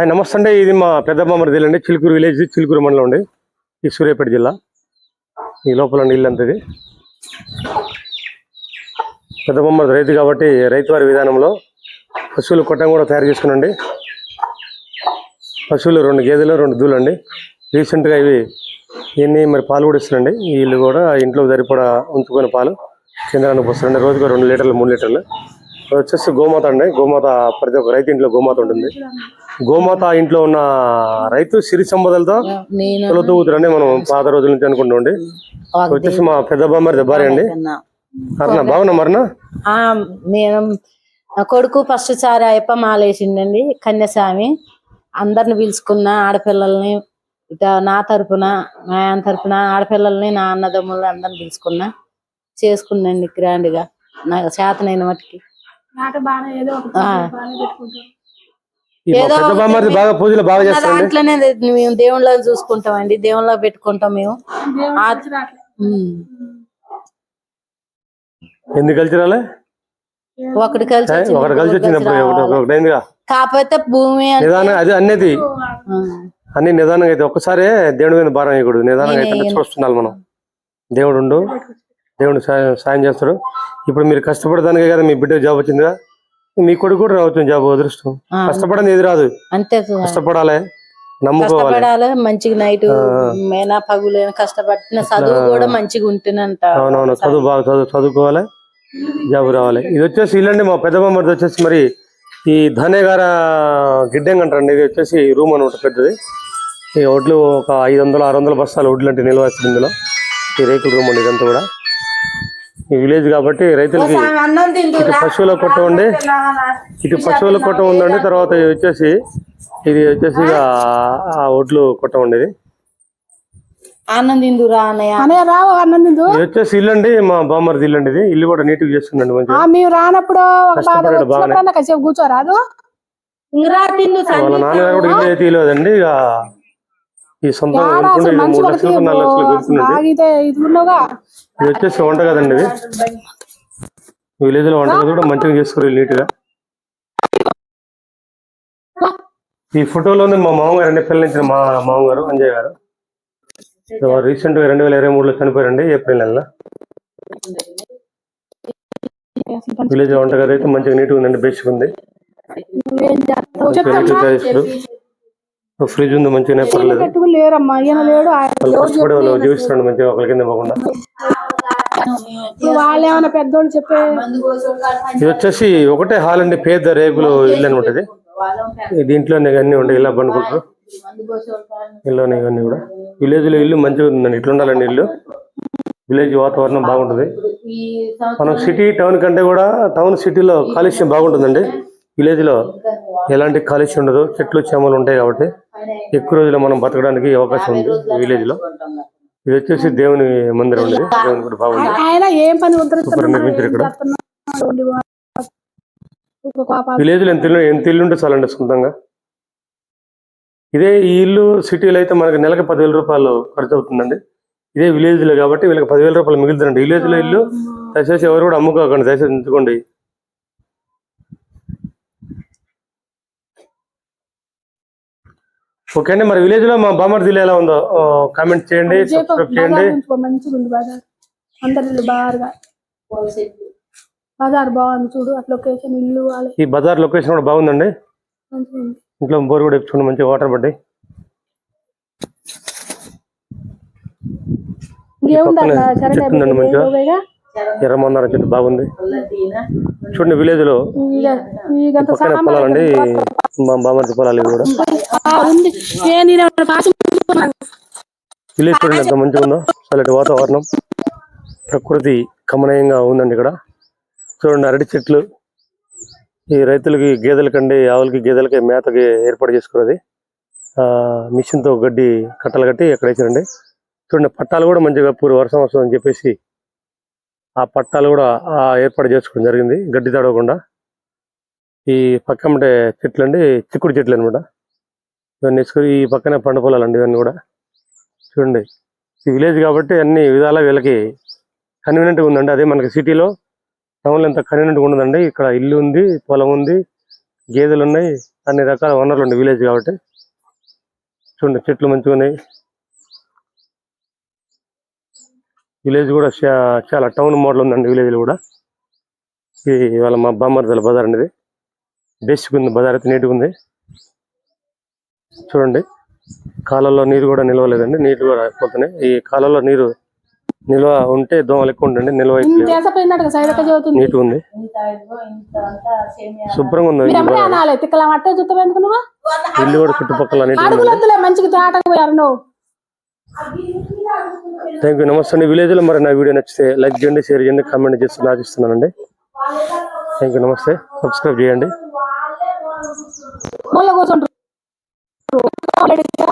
Hi నమస్తే అండి. ఇది మా పెద్ద జిల్లా అండి. చిలుకూరు విలేజ్ చిలుకూరు మండలం అండి. ఈ సూర్యాపేట జిల్లా. ఈ లోపల అండి ఇల్లు ఇది. పెద్ద రైతు కాబట్టి రైతు వారి విధానంలో పశువులు కొట్టం కూడా తయారు చేసుకునండి పశువులు రెండు గేదెలు రెండు దూలు అండి. రీసెంట్గా ఇవి ఇవన్నీ మరి పాలు కూడా ఇస్తున్నాండి వీళ్ళు కూడా ఇంట్లో సరిపడా ఉంచుకునే పాలు కేంద్రానికి వస్తారండి రోజుకు రెండు లీటర్లు మూడు లీటర్లు. వచ్చేసి గోమాత అండి. గోమాత ప్రతి ఒక్క రైతు ఇంట్లో గోమాత ఉంటుంది. గోమాత ఇంట్లో ఉన్న రైతు సిరి సంపదలతో తొలతూ కూతురండి మనం పాత రోజుల నుంచి అనుకుంటామండి ఒక వచ్చేసి మా పెద్ద బామ్మారి భార్య అండి. అర్నా బాగున్నా మరనా ఆ నేను నా కొడుకు ఫస్ట్ సారి అయ్యప్ప మాలేసిండండి కన్యాస్వామి. అందరిని పిలుచుకున్న ఆడపిల్లల్ని ఇక నా తరపున మా ఆయన తరపున ఆడపిల్లల్ని నా అన్నదమ్ములు అందరిని పిలుచుకున్నా చేసుకున్నాండి గ్రాండ్గా నాకు చేతనైన మట్టుకి. బాగా పూజలు బాగా దాంట్లోనే మేము దేవుళ్ళని చూసుకుంటామండి. దేవుళ్ళ పెట్టుకుంటాం మేము. దేవుడు ఆ- కలిసి రావట్లే. ఉమ్. ఎందుకు కలిసి రాలే ఒకటి కలిసి వచ్చింది, ఒకటి కలిసి వచ్చినప్పుడు కాకపోతే భూమి అది అన్నది ఆ, అన్ని నిదానంగా అయితే ఒక్కసారే దేవుడి మీద భారం వేయకూడదు. నిదానంగా అయితే నేనే- చూస్తున్నాం మనం. దేవుడు ఉండు దేవుడు సాయం సాయం చేస్తాడు ఇప్పుడు మీరు కష్టపడదానికే కదా మీ బిడ్డ జాబ్ వచ్చిందిగా? మీ కొడుకు కూడా రావచ్చు జాబ్ అదృష్టం. కష్టపడని ఏది రాదు. అంతే. కష్టపడాలి నమ్ముకోవాలి. కష్టపడాలి మంచిగా నైట్. మేనా కష్టపడిన చదువు కూడా మంచిగా ఉంటుందంట. అవునవును చదువు బాగా చదువు చదువుకోవాలి జాబ్ రావాలి. ఇది వచ్చేసి ఇల్లండి మా పెద్ద బొమ్మది వచ్చేసి మరి ఈ ధనే గార గిడ్డంగి అంటారండి ఇది వచ్చేసి రూమ్ అనమాట పెద్దది. ఈ వడ్లు ఒక ఐదు వందలు ఆరు వందల బస్తాలు వడ్లు అంటే నిల్వ ఇందులో. ఈ రేకుల రూమ్ అండి ఇదంతా కూడా. ఈ విలేజ్ కాబట్టి రైతులకి అన్నం ఇటు పశువుల కొట్ట ఉండి. ఇటు పశువుల కొట్ట ఉందండి. తర్వాత ఇది వచ్చేసి ఇది వచ్చేసి ఇక ఆ? ఒడ్లు కొట్ట ఉండేది. రావు వచ్చేసి ఇల్లు అండి. మా బామ్మర్ది ఇల్లు అండి ఇది. ఇల్లు కూడా నీట్గా చేస్తుందండి ఆ, మంచిగా మేము రానప్పుడు కూర్చోరాదు? వాళ్ళ నాన్నగారు కూడా ఇల్లు అయితే ఇవ్వలేదండి ఇక ఈ మూడు ఒకటి లక్షలకు నాలుగు లక్షలు కొనుక్కున్నది వచ్చేసి వంట కదండి ఇది? విలేజ్లో వంట కూడా మంచిగా చేసుకోరు నీట్గా ఈ ఫోటోలోనే మా మామగారు అండి పిల్లనించిన మా మామగారు అంజయ్ గారు. రీసెంట్గా రెండు వేల ఇరవై మూడులో చనిపోయారండి ఏప్రిల్ నెల విలేజ్ వంట గది అయితే మంచిగా నీట్గా ఉందండి బెస్ట్ ఉంది నువ్వేం చేస్తావు నీట్గా చేస్తారు ఫ్రిడ్జ్ ఉంది మంచిగానే పర్లేదు. లేరమ్మా ఈయన లేడు కష్టపడి వాళ్ళు జీవిస్తున్నాడు మంచిగా ఒకరి కింద పెద్దోళ్ళు చెప్పే ఇది వచ్చేసి ఒకటే హాల్ అండి పేద రేకులు ఇల్లు అనమాట ఇది దీంట్లోనే అన్ని ఉండే ఇలా పండుకుంటారు ఇల్లునే ఇవన్నీ కూడా. విలేజ్లో ఇల్లు మంచిగా ఉందండి ఇట్లా ఉండాలండి ఇల్లు. విలేజ్ వాతావరణం బాగుంటుంది. మనం సిటీ టౌన్ కంటే కూడా టౌన్ సిటీలో కాలుష్యం బాగుంటుందండి. విలేజ్లో ఎలాంటి కాలుష్యం ఉండదు చెట్లు చేమలు ఉంటాయి కాబట్టి ఎక్కువ రోజులు మనం బతకడానికి అవకాశం ఉంది విలేజ్లో. ఇది వచ్చేసి దేవుని మందిరం ఉండేది దేవుని కూడా బాగుంది. సూపర్ నిర్మించారు ఇక్కడ. విలేజ్లో ఎంత ఇల్లు ఎంత ఇల్లు ఉంటే చాలండి సొంతంగా. ఇదే ఈ ఇల్లు సిటీలో అయితే మనకి నెలకి పదివేల రూపాయలు ఖర్చు అవుతుందండి. ఇదే విలేజ్లో కాబట్టి వీళ్ళకి పదివేల రూపాయలు మిగులుతుందండి. విలేజ్లో ఇల్లు దయచేసి ఎవరు కూడా అమ్ముకోకండి దయచేసి ఉంచుకోండి. ఓకే అండి మరి విలేజ్లో మా బామర్ జిల్లా ఎలా ఉందో కామెంట్ చేయండి సబ్స్క్రైబ్ చేయండి. మంచిగా ఉంది బజార్. అందరి బాగా. బజార్ బాగుంది చూడు అట్లా లొకేషన్ ఇల్లు వాళ్ళే ఈ బజార్ లొకేషన్ కూడా బాగుందండి. ఇంట్లో బోర్ కూడా ఇచ్చుకోండి మంచిగా వాటర్ పడ్డాయి. సరే చెట్టు బాగుంది. చూడండి విలేజ్లో పొలాలండి మా బామర్ది పొలాలు ఇవి కూడా. ఉంది. నేను విలేజ్ చూడండి ఎంత మంచిగా ఉందో అలాంటి వాతావరణం ప్రకృతి కమనీయంగా ఉందండి ఇక్కడ. చూడండి అరటి చెట్లు ఈ రైతులకి గేదెలకండి ఆవులకి గేదెలకి మేతకి ఏర్పాటు చేసుకున్నది. ఆ మిషన్తో గడ్డి కట్టలు కట్టి అక్కడ వేసారండి చూడండి పట్టాలు కూడా మంచిగా పూర్వ వర్షం వస్తుంది అని చెప్పేసి ఆ పట్టాలు కూడా ఆ ఏర్పాటు చేసుకోవడం జరిగింది. గడ్డి తడవకుండా. ఈ పక్కమంటే చెట్లు అండి చిక్కుడు చెట్లు అనమాట ఇవన్నీ ఈ పక్కనే పంట పొలాలండి ఇవన్నీ కూడా. చూడండి ఈ విలేజ్ కాబట్టి అన్ని విధాలా వీళ్ళకి కన్వీనియంట్గా ఉందండి. అదే మనకి సిటీలో టౌన్లో ఎంత కన్వీనియంట్గా ఉండదండి. ఇక్కడ ఇల్లు ఉంది పొలం ఉంది గేదెలు ఉన్నాయి అన్ని రకాల వనరులు ఉన్నాయి విలేజ్ కాబట్టి. చూడండి చెట్లు మంచిగా ఉన్నాయి. విలేజ్ కూడా చాలా టౌన్ మోడల్ ఉందండి విలేజ్ కూడా. ఇది ఇవాళ మా బామ్మర్దల బజార్ అనేది బేసిక్ ఉంది బజార్ అయితే నీట్గా ఉంది. చూడండి. కాలంలో నీరు కూడా నిలవలేదండి. నీరు కూడా అయిపోతున్నాయి ఈ కాలంలో నీరు నిల్వ ఉంటే దోమలు ఎక్కువ ఉండండి. నిల్వ నీట్గా ఉంది. శుభ్రంగా ఉంది ఇల్లు కూడా చుట్టుపక్కల థ్యాంక్ యూ నమస్తే అండి. విలేజ్లో మరి నా వీడియో నచ్చితే లైక్ చేయండి షేర్ చేయండి కామెంట్ చేసి ఆశిస్తున్నానండి థ్యాంక్ యూ నమస్తే. సబ్స్క్రైబ్ చేయండి. எடுத்த